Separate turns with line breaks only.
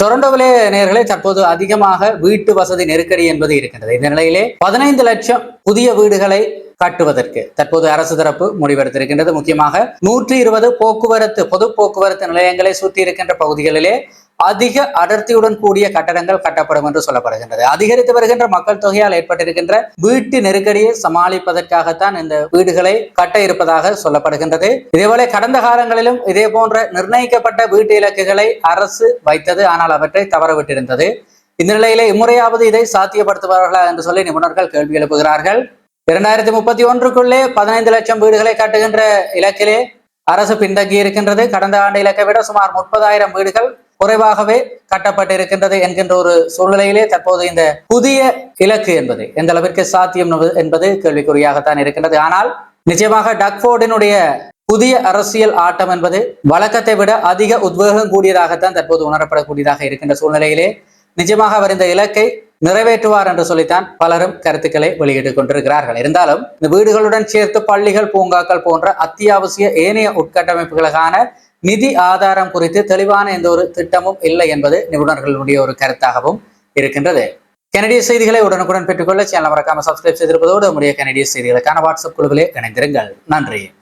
டொரண்டோவிலே நேர்களே தற்போது அதிகமாக வீட்டு வசதி நெருக்கடி என்பது இருக்கின்றது. இந்த நிலையிலே பதினைந்து லட்சம் புதிய வீடுகளை கட்டுவதற்கு தற்போது அரசு தரப்பு முடிவெடுத்திருக்கின்றது. முக்கியமாக நூற்றி இருபது போக்குவரத்து பொது போக்குவரத்து நிலையங்களை சுற்றி இருக்கின்ற பகுதிகளிலே அதிக அடர்த்தியுடன் கூடிய கட்டடங்கள் கட்டப்படும் என்று சொல்லப்படுகின்றது. அதிகரித்து வருகின்ற மக்கள் தொகையால் ஏற்பட்டிருக்கின்ற வீட்டு நெருக்கடியை சமாளிப்பதற்காகத்தான் இந்த வீடுகளை கட்ட இருப்பதாக சொல்லப்படுகின்றது. இதேபோல கடந்த காலங்களிலும் இதே போன்ற நிர்ணயிக்கப்பட்ட வீட்டு இலக்குகளை அரசு வைத்தது ஆனால் அவற்றை தவறவிட்டிருந்தது. இந்த நிலையிலே இம்முறையாவது இதை சாத்தியப்படுத்துவார்களா என்று சொல்லி நிபுணர்கள் கேள்வி எழுப்புகிறார்கள். இரண்டாயிரத்தி முப்பத்தி ஒன்றுக்குள்ளே பதினைந்து லட்சம் வீடுகளை கட்டுகின்ற இலக்கிலே அரசு பின்தங்கி இருக்கின்றது கடந்த ஆண்டு இலக்கை விட சுமார் முப்பதாயிரம் வீடுகள் குறைவாகவே கட்டப்பட்டிருக்கின்றது என்கின்ற ஒரு சூழ்நிலையிலே தற்போது இந்த புதிய இலக்கு என்பது எந்த அளவிற்கு சாத்தியம் என்பது கேள்விக்குறியாகத்தான் இருக்கின்றது. ஆனால் நிச்சயமாக டக்ஃபோர்டினுடைய புதிய அரசியல் ஆட்டம் என்பது வழக்கத்தை விட அதிக உத்வேகம் கூடியதாகத்தான் தற்போது உணரப்படக்கூடியதாக இருக்கின்ற சூழ்நிலையிலே நிச்சயமாக அவர் இந்த இலக்கை நிறைவேற்றுவார் என்று சொல்லித்தான் பலரும் கருத்துக்களை வெளியிட்டுக் கொண்டிருக்கிறார்கள். இருந்தாலும் இந்த வீடுகளுடன் சேர்த்து பள்ளிகள் பூங்காக்கள் போன்ற அத்தியாவசிய ஏனைய உட்கட்டமைப்புகளுக்கான நிதி ஆதாரம் குறித்து தெளிவான எந்த ஒரு திட்டமும் இல்லை என்பது நிபுணர்களுடைய ஒரு கருத்தாகவும் இருக்கின்றது. கனடிய செய்திகளை உடனுக்குடன் பெற்றுக்கொள்ள சேனல் மறக்காம சப்ஸ்கிரைப் செய்திருப்பதோடு நம்முடைய கனடிய செய்திகளுக்கான வாட்ஸ்அப் குழுவிலே இணைந்திருங்கள். நன்றி.